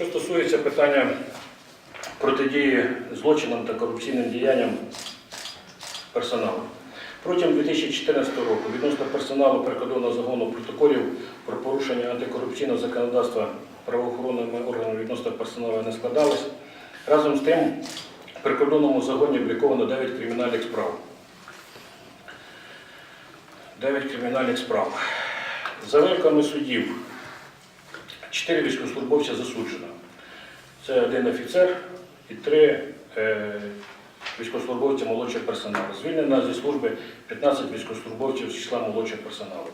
Що стосується питання протидії злочинам та корупційним діянням персоналу. Протягом 2014 року відносно персоналу прикордонного загону протоколів про порушення антикорупційного законодавства правоохоронними органами відносно персоналу не складалось. Разом з тим, в прикордонному загоні обліковано 9 кримінальних справ. 9 кримінальних справ. За вироками судів, 4 військовослужбовця засуджено. Це один офіцер і три е, військовослужбовця молодшого персоналу. Звільнено зі служби 15 військовослужбовців з числа молодшого персоналу.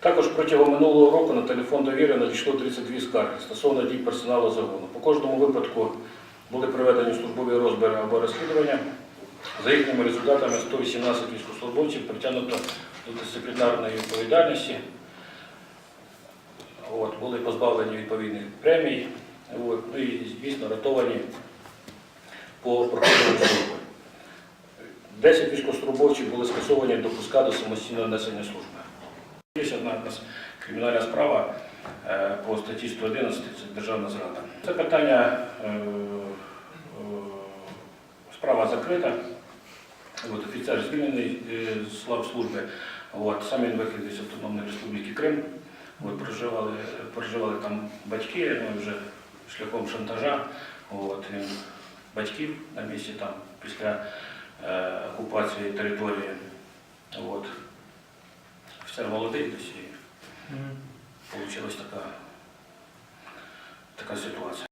Також протягом минулого року на телефон довіри надійшло 32 скарги стосовно дій персоналу загону. По кожному випадку були проведені службові розбори або розслідування. За їхніми результатами 118 військовослужбовців притягнуто до дисциплінарної відповідальності. От, були позбавлені відповідних премій, от, ну і, звісно, рятовані по проходу служби. 10 військовослужбовців були скасовані допуска до самостійного несення служби. Одна кримінальна справа е, по статті 111 це державна зрада. Це питання е, е, справа закрита. От, офіцер звільнений з служби. От, сам він виходить з Автономної Республіки Крим. От, проживали, проживали там батьки, ну, вже шляхом шантажа. От, він батьків на місці там після е, окупації території. От. Офіцер молодий десь і вийшла така, така ситуація.